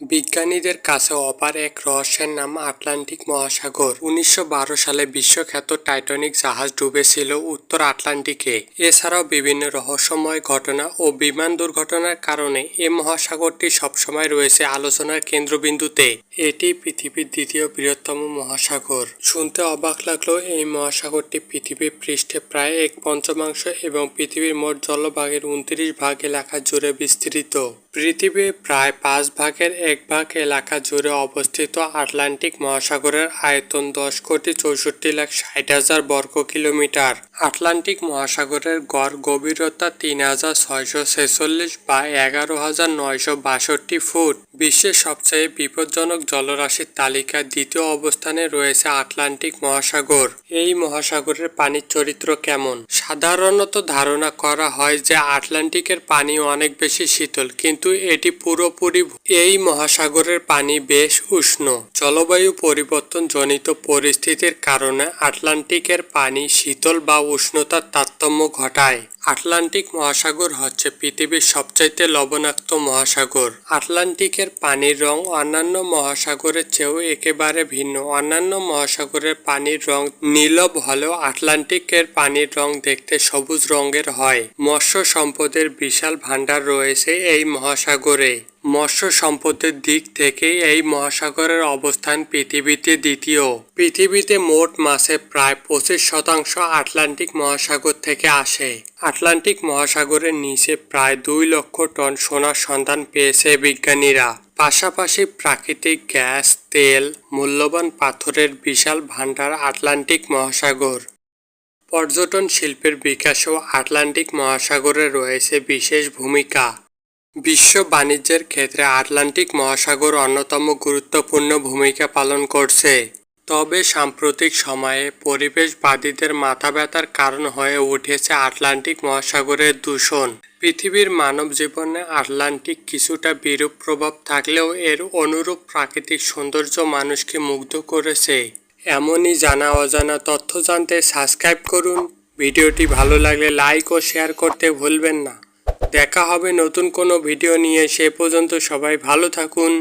বিজ্ঞানীদের কাছে অপার এক রহস্যের নাম আটলান্টিক মহাসাগর। উনিশশো বারো সালে বিশ্বখ্যাত টাইটানিক জাহাজ ডুবেছিল উত্তর আটলান্টিকে। এছাড়াও বিভিন্ন রহস্যময় ঘটনা ও বিমান দুর্ঘটনার কারণে এ মহাসাগরটি সবসময় রয়েছে আলোচনার কেন্দ্রবিন্দুতে। এটি পৃথিবীর দ্বিতীয় বৃহত্তম মহাসাগর। শুনতে অবাক লাগলেও এই মহাসাগরটি পৃথিবীর পৃষ্ঠে প্রায় এক পঞ্চমাংশ এবং পৃথিবীর মোট জলভাগের উনত্রিশ ভাগ এলাকা জুড়ে বিস্তৃত। পৃথিবীর প্রায় পাঁচ ভাগের এক ভাগ এলাকা জুড়ে অবস্থিত আটলান্টিক মহাসাগরের আয়তন দশ কোটি চৌষট্টি লাখ ষাট হাজার বর্গ কিলোমিটার। আটলান্টিক মহাসাগরের গড় গভীরতা তিন হাজার ছয়শো ছেচল্লিশ বা এগারো হাজার নয়শো বাষট্টি ফুট। বিশ্বের সবচেয়ে বিপজ্জনক জলরাশির তালিকায় দ্বিতীয় অবস্থানে রয়েছে আটলান্টিক মহাসাগর। এই মহাসাগরের পানির চরিত্র কেমন? সাধারণত ধারণা করা হয় যে আটলান্টিকের পানি অনেক বেশি শীতল, কিন্তু এটি পুরোপুরি এই মহাসাগরের পানি বেশ উষ্ণ। জলবায়ু পরিবর্তন জনিত পরিস্থিতির কারণে আটলান্টিকের পানি শীতল বা উষ্ণতার তারতম্য ঘটায়। আটলান্টিক মহাসাগর হচ্ছে পৃথিবীর সবচাইতে লবণাক্ত মহাসাগর। আটলান্টিকের পানির রং অন্যান্য মহাসাগরের চেয়েও একেবারে ভিন্ন। অন্যান্য মহাসাগরের পানির রং নীলব হলেও আটলান্টিকের পানির রং দেখতে সবুজ রঙের হয়। মৎস্য সম্পদের বিশাল ভাণ্ডার রয়েছে এই মহাসাগরে। মৎস্য সম্পদের দিক থেকে এই মহাসাগরের অবস্থান পৃথিবীতে দ্বিতীয়। পৃথিবীতে মোট মাছের প্রায় পঁচিশ শতাংশ আটলান্টিক মহাসাগর থেকে আসে। আটলান্টিক মহাসাগরের নিচে প্রায় দুই লক্ষ টন সোনার সন্ধান পেয়েছে বিজ্ঞানীরা। পাশাপাশি প্রাকৃতিক গ্যাস, তেল, মূল্যবান পাথরের বিশাল ভাণ্ডার আটলান্টিক মহাসাগর। পর্যটন শিল্পের বিকাশেও আটলান্টিক মহাসাগরে রয়েছে বিশেষ ভূমিকা। বিশ্ব বাণিজ্যের ক্ষেত্রে আটলান্টিক মহাসাগর অন্যতম গুরুত্বপূর্ণ ভূমিকা পালন করছে। তবে সাম্প্রতিক সময়ে পরিবেশবাদীদের মাথা ব্যথার কারণ হয়ে উঠেছে আটলান্টিক মহাসাগরের দূষণ। পৃথিবীর মানব জীবনে আটলান্টিক কিছুটা বিরূপ প্রভাব থাকলেও এর অনুরূপ প্রাকৃতিক সৌন্দর্য মানুষকে মুগ্ধ করেছে। এমনই জানা অজানা তথ্য জানতে সাবস্ক্রাইব করুন। ভিডিওটি ভালো লাগলে লাইক ও শেয়ার করতে ভুলবেন না। দেখা হবে নতুন কোনো ভিডিও নিয়ে সে পর্যন্ত সবাই ভালো থাকুন।